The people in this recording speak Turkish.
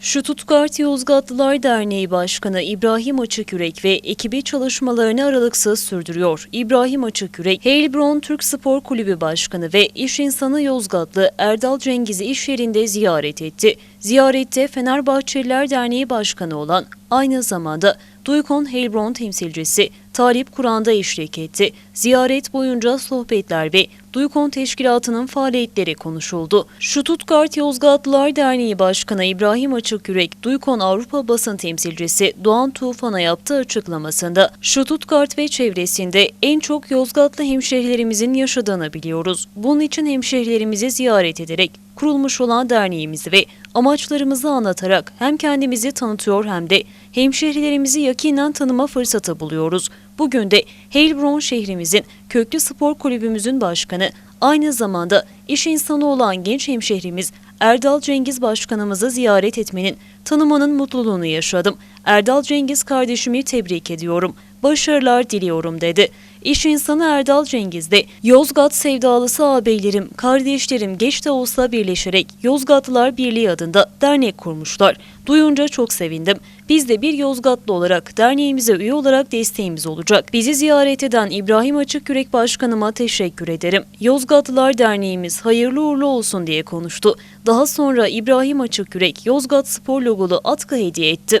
Stuttgart Yozgatlılar Derneği Başkanı İbrahim Açıkürek ve ekibi çalışmalarını aralıksız sürdürüyor. İbrahim Açıkürek, Heilbronn Türk Spor Kulübü Başkanı ve iş insanı Yozgatlı Erdal Cengiz'i iş yerinde ziyaret etti. Ziyarette Fenerbahçeliler Derneği Başkanı olan aynı zamanda Duykon Heilbronn temsilcisi Talip Kur'an'da eşlik etti. Ziyaret boyunca sohbetler ve Duykon Teşkilatı'nın faaliyetleri konuşuldu. Stuttgart Yozgatlılar Derneği Başkanı İbrahim Açıkürek, Duykon Avrupa basın temsilcisi Doğan Tufan'a yaptığı açıklamasında Stuttgart ve çevresinde en çok Yozgatlı hemşehrilerimizin yaşadığını biliyoruz. Bunun için hemşehrilerimizi ziyaret ederek kurulmuş olan derneğimizi ve amaçlarımızı anlatarak hem kendimizi tanıtıyor hem de hemşehrilerimizi yakinen tanıma fırsatı buluyoruz. Bugün de Heilbronn şehrimizin köklü spor kulübümüzün başkanı, aynı zamanda iş insanı olan genç hemşehrimiz Erdal Cengiz Başkanımızı ziyaret etmenin, tanımanın mutluluğunu yaşadım. Erdal Cengiz kardeşimi tebrik ediyorum. Başarılar diliyorum dedi. İş insanı Erdal Cengiz de Yozgat sevdalısı ağabeylerim, kardeşlerim geç de olsa birleşerek Yozgatlılar Birliği adında dernek kurmuşlar. Duyunca çok sevindim. Biz de bir Yozgatlı olarak derneğimize üye olarak desteğimiz olacak. Bizi ziyaret eden İbrahim Açıkürek Başkanıma teşekkür ederim. Yozgatlılar Derneğimiz hayırlı uğurlu olsun diye konuştu. Daha sonra İbrahim Açıkürek Yozgat Spor logolu atkı hediye etti.